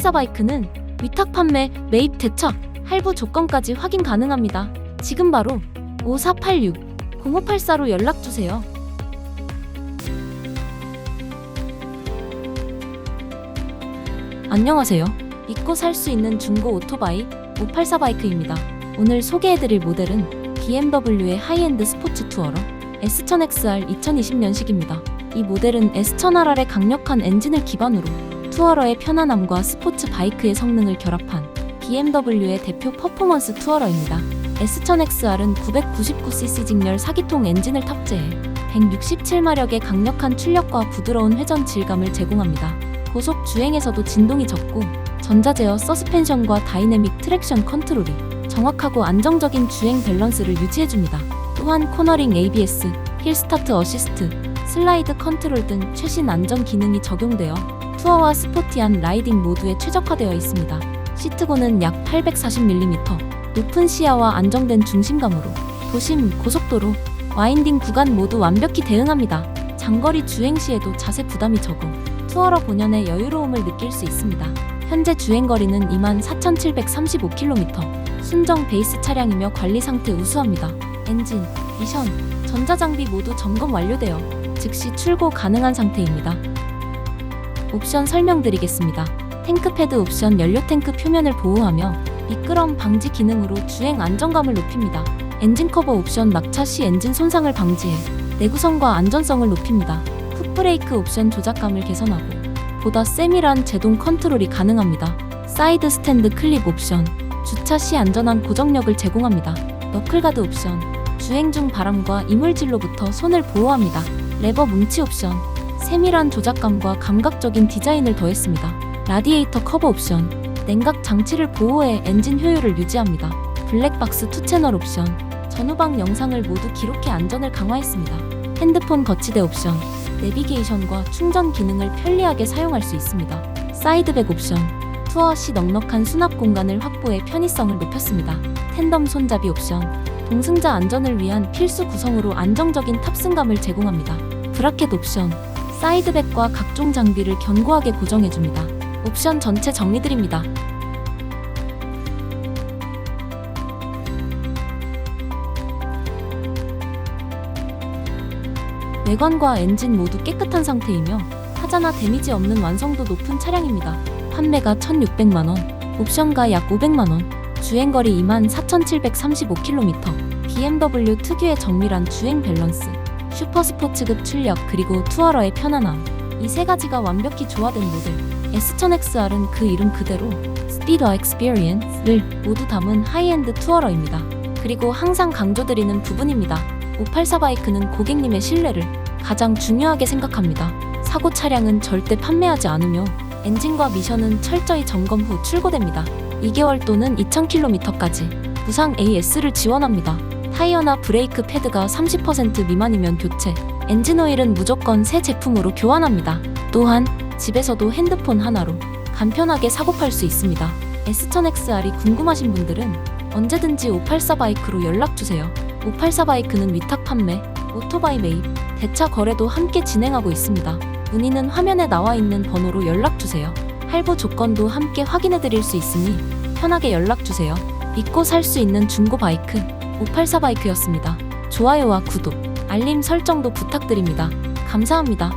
584 바이크는 위탁 판매, 매입 대차, 할부 조건까지 확인 가능합니다. 지금 바로 5486 0584로 연락 주세요. 안녕하세요. 믿고 살 수 있는 중고 오토바이 584 바이크입니다. 오늘 소개해드릴 모델은 BMW의 하이엔드 스포츠 투어러 S1000XR 2020년식입니다. 이 모델은 S1000RR의 강력한 엔진을 기반으로 투어러의 편안함과 스포츠 바이크의 성능을 결합한 BMW의 대표 퍼포먼스 투어러입니다. S1000XR은 999cc 직렬 4기통 엔진을 탑재해 167마력의 강력한 출력과 부드러운 회전 질감을 제공합니다. 고속 주행에서도 진동이 적고 전자 제어 서스펜션과 다이내믹 트랙션 컨트롤이 정확하고 안정적인 주행 밸런스를 유지해줍니다. 또한 코너링 ABS, 힐 스타트 어시스트, 슬라이드 컨트롤 등 최신 안전 기능이 적용되어 투어와 스포티한 라이딩 모두에 최적화되어 있습니다. 시트고는 약 840mm, 높은 시야와 안정된 중심감으로 도심, 고속도로, 와인딩 구간 모두 완벽히 대응합니다. 장거리 주행 시에도 자세 부담이 적어 투어러 본연의 여유로움을 느낄 수 있습니다. 현재 주행 거리는 24,735km. 순정 베이스 차량이며 관리 상태 우수합니다. 엔진, 미션, 전자장비 모두 점검 완료되어 즉시 출고 가능한 상태입니다. 옵션 설명드리겠습니다. 탱크패드 옵션 연료 탱크 표면을 보호하며 미끄럼 방지 기능으로 주행 안정감을 높입니다. 엔진 커버 옵션 낙차 시 엔진 손상을 방지해 내구성과 안전성을 높입니다. 풋브레이크 옵션 조작감을 개선하고 보다 세밀한 제동 컨트롤이 가능합니다. 사이드 스탠드 클립 옵션, 주차 시 안전한 고정력을 제공합니다. 너클가드 옵션, 주행 중 바람과 이물질로부터 손을 보호합니다. 레버 뭉치 옵션, 세밀한 조작감과 감각적인 디자인을 더했습니다. 라디에이터 커버 옵션, 냉각 장치를 보호해 엔진 효율을 유지합니다. 블랙박스 투 채널 옵션, 전후방 영상을 모두 기록해 안전을 강화했습니다. 핸드폰 거치대 옵션, 내비게이션과 충전 기능을 편리하게 사용할 수 있습니다. 사이드백 옵션, 투어 시 넉넉한 수납 공간을 확보해 편의성을 높였습니다. 텐덤 손잡이 옵션, 동승자 안전을 위한 필수 구성으로 안정적인 탑승감을 제공합니다. 브라켓 옵션, 사이드백과 각종 장비를 견고하게 고정해줍니다. 옵션 전체 정리드립니다. 외관과 엔진 모두 깨끗한 상태이며 하자나 데미지 없는 완성도 높은 차량입니다. 판매가 1,600만원, 옵션가 약 500만원, 주행거리 24,735km, BMW 특유의 정밀한 주행 밸런스, 슈퍼스포츠급 출력 그리고 투어러의 편안함 이 세 가지가 완벽히 조화된 모델 S1000XR은 그 이름 그대로 스피드와 익스피리언스를 모두 담은 하이엔드 투어러입니다. 그리고 항상 강조드리는 부분입니다. 584 바이크는 고객님의 신뢰를 가장 중요하게 생각합니다. 사고 차량은 절대 판매하지 않으며 엔진과 미션은 철저히 점검 후 출고됩니다. 2개월 또는 2,000km까지 무상 AS를 지원합니다. 타이어나 브레이크 패드가 30% 미만이면 교체, 엔진 오일은 무조건 새 제품으로 교환합니다. 또한 집에서도 핸드폰 하나로 간편하게 사고팔 수 있습니다. S1000XR이 궁금하신 분들은 언제든지 584 바이크로 연락주세요. 584 바이크는 위탁 판매, 오토바이 매입, 대차 거래도 함께 진행하고 있습니다. 문의는 화면에 나와 있는 번호로 연락주세요. 할부 조건도 함께 확인해 드릴 수 있으니 편하게 연락주세요. 믿고 살 수 있는 중고 바이크 584 바이크였습니다. 좋아요와 구독, 알림 설정도 부탁드립니다. 감사합니다.